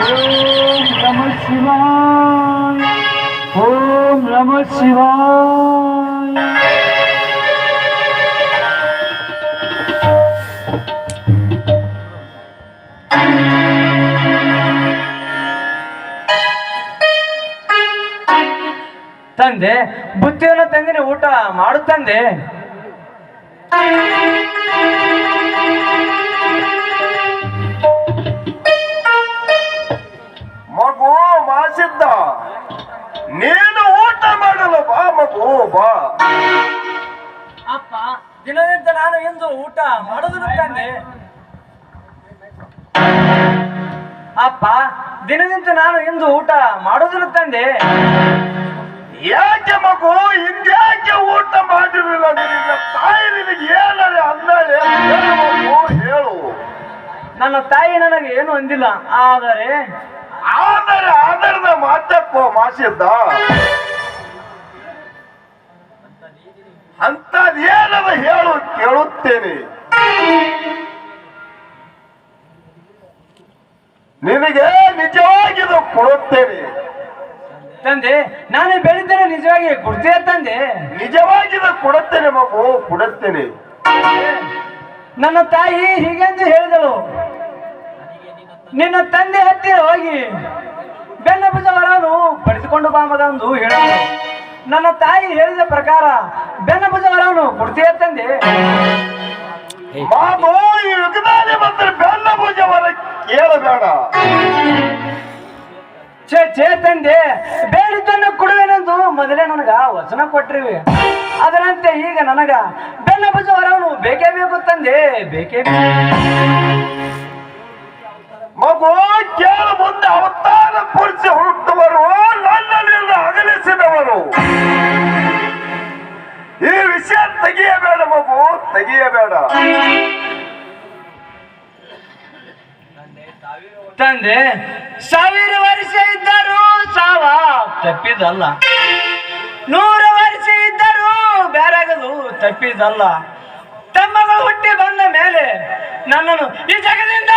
ಓಂ ನಮ ಶಿವಾಯ ಓಂ ನಮ ಶಿವಾಯ ತಂದೆ ಬುತ್ತಿಯನ್ನು ತಂದಿನಿ ಊಟ ಮಾಡು ಮಾಸಿದ್ದ ನೀನು ಊಟ ಮಾಡಲು ಬಾ ಮಗು ಬಾ. ಅಪ್ಪ ದಿನದಿಂದ ನಾನು ಎಂದು ಊಟ ಮಾಡುವುದಿಲ್ಲ ತಂದೆ ಅಪ್ಪ ದಿನದಿಂದ ನಾನು ಎಂದು ಊಟ ಮಾಡುವುದಿಲ್ಲ ತಂದೆ ಯಾಕೆ ಮಗು ಹಿಂದ್ಯಾಕೆ ಊಟ ಮಾಡಿರಲಿಲ್ಲ? ನಿನ್ನ ತಾಯಿ ನಿನಗೆ ಏನಾರೆ ಅಂದಾಳೆ? ಹೇಳು. ನನ್ನ ತಾಯಿ ನನಗೆ ಏನು ಅಂದಿಲ್ಲ ಆದರೆ ಆದರೆ ಆಧಾರದ ಮಾತಕ್ಕೋ ಮಾಸಿದ್ದ. ಅಂತದೇನದ ಹೇಳು ಕೇಳುತ್ತೇನೆ. ನಿನಗೆ ನಿಜವಾಗಿದು ಕೊಡುತ್ತೇನೆ. ತಂದೆ ನಾನು ಬೆಳಿತೇನೆ ನಿಜವಾಗಿ ಕೊಡ್ತೀಯ ತಂದೆ? ನಿಜವಾಗಿದು ಕೊಡುತ್ತೇನೆ ಮಗು ಕೊಡುತ್ತೇನೆ. ನನ್ನ ತಾಯಿ ಹೀಗೆಂದು ಹೇಳಿದಳು. ನಿನ್ನ ತಂದೆ ಹತ್ತಿರ ಹೋಗಿ ಬೆನ್ನ ಭುಜವರನು ಪಡಿಸಿಕೊಂಡು ಬಾ ಮಗ ಎಂದು ನನ್ನ ತಾಯಿ ಹೇಳಿದ ಪ್ರಕಾರ ಬೆನ್ನ ಭುಜವರನು ಕೊಡ್ತೀಯ ತಂದೆ? ಬಾಬು ಈ ಯುಗದಲ್ಲಿ ಬಂದ್ರೆ ಬೆನ್ನ ಭುಜವರ ಕೇಳಬೇಡ. ಛೇ ಛೇ ತಂದೆ ಬೇಡಿದ್ದನ್ನು ಕೊಡುವೆನೆಂದು ಮೊದಲೇ ನನಗ ವಚನ ಕೊಟ್ಟಿರುವೆ. ಅದರಂತೆ ಈಗ ನನಗ ಬೆನ್ನ ಭುಜವರನು ಬೇಕೇ ಬೇಕು ತಂದೆ ಬೇಕೇ ಬೇಕು. ಅವತಾರ ಪುರುಷ ಹುಟ್ಟುವರು, ನನ್ನಲ್ಲಿಂದ ಅಗಲಿಸಿದವರು. ಈ ವಿಷಯ ತೆಗೆಯಬೇಡ ಮಗು, ತೆಗೆಯಬೇಡ. ತಂದೆ, ಸಾವಿರ ವರ್ಷ ಇದ್ದರು ಸಾವ ತಪ್ಪಿದಲ್ಲ. ನೂರು ವರ್ಷ ಇದ್ದರು ಬೇರಾಗದು ತಪ್ಪಿದಲ್ಲ. ತಮ್ಮಗಳು ಹುಟ್ಟಿ ಬಂದ ಮೇಲೆ ನನ್ನನ್ನು ಈ ಜಗದಿಂದ